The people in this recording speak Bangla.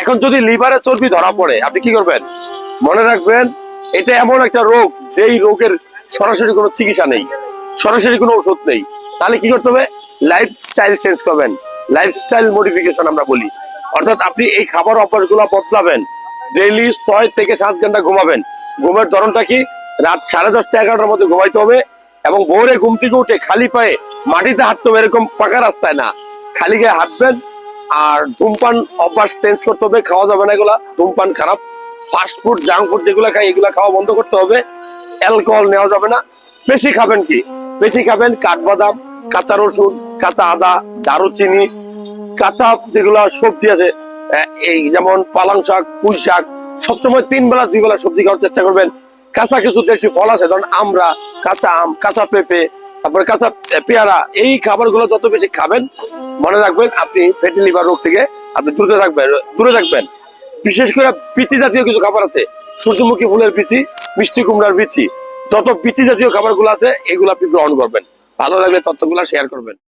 এখন যদি লিভারে চর্বি ধরা পড়ে, আপনি কি করবেন? মনে রাখবেন, এটা এমন একটা রোগ যেই রোগের সরাসরি কোনো চিকিৎসা নেই, সরাসরি কোনো ওষুধ নেই। তাহলে কি করতে হবে? লাইফস্টাইল চেঞ্জ করবেন। লাইফস্টাইল মডিফিকেশন আমরা বলি। অর্থাৎ আপনি এই খাবার অভ্যাসগুলো বদলাবেন। ডেইলি ছয় থেকে সাত ঘণ্টা ঘুমাবেন। ঘুমের ধরনটা কি? রাত সাড়ে দশটা এগারোটার মধ্যে ঘুমাইতে হবে এবং ভোরে ঘুম থেকে উঠে খালি পায়ে মাটিতে হাঁটতে হবে, এরকম পাকা রাস্তায় না। খালি গায়ে হাঁটবেন আর ধূমপান অভ্যাস চেঞ্জ করতে হবে, খাওয়া যাবে না এগুলা। ধূমপান খারাপ। ফাস্ট ফুড জাঙ্ক ফুড যেগুলো খাই, এগুলা খাওয়া বন্ধ করতে হবে। অ্যালকোহল নেওয়া যাবে না। বেশি খাবেন কি? বেশি খাবেন কাঠবাদাম, কাঁচা রসুন, কাঁচা আদা, দারুচিনি, কাঁচা যেগুলো সবজি আছে এই যেমন পালং শাক, পুঁই শাক, সবসময় তিন বেলা, দুই বেলা সবজি খাওয়ার চেষ্টা করবেন। কাঁচা কিছু দেশি ফল আছে ধরুন আমরা, কাঁচা আম, কাঁচা পেঁপে তারপরে কাঁচা পেয়ারা, এই খাবারগুলো যত বেশি খাবেন, মনে রাখবেন আপনি ফ্যাটি লিভার রোগ থেকে আপনি দূরে থাকবেন দূরে থাকবেন। বিশেষ করে পিচি জাতীয় কিছু খাবার আছে, সূর্যমুখী ফুলের পিচি, মিষ্টি কুমড়ার পিচি। যত পিচি জাতীয় খাবারগুলো আছে, এগুলো আপনি গ্রহণ করবেন। ভালো লাগলে তথ্যগুলো শেয়ার করবেন।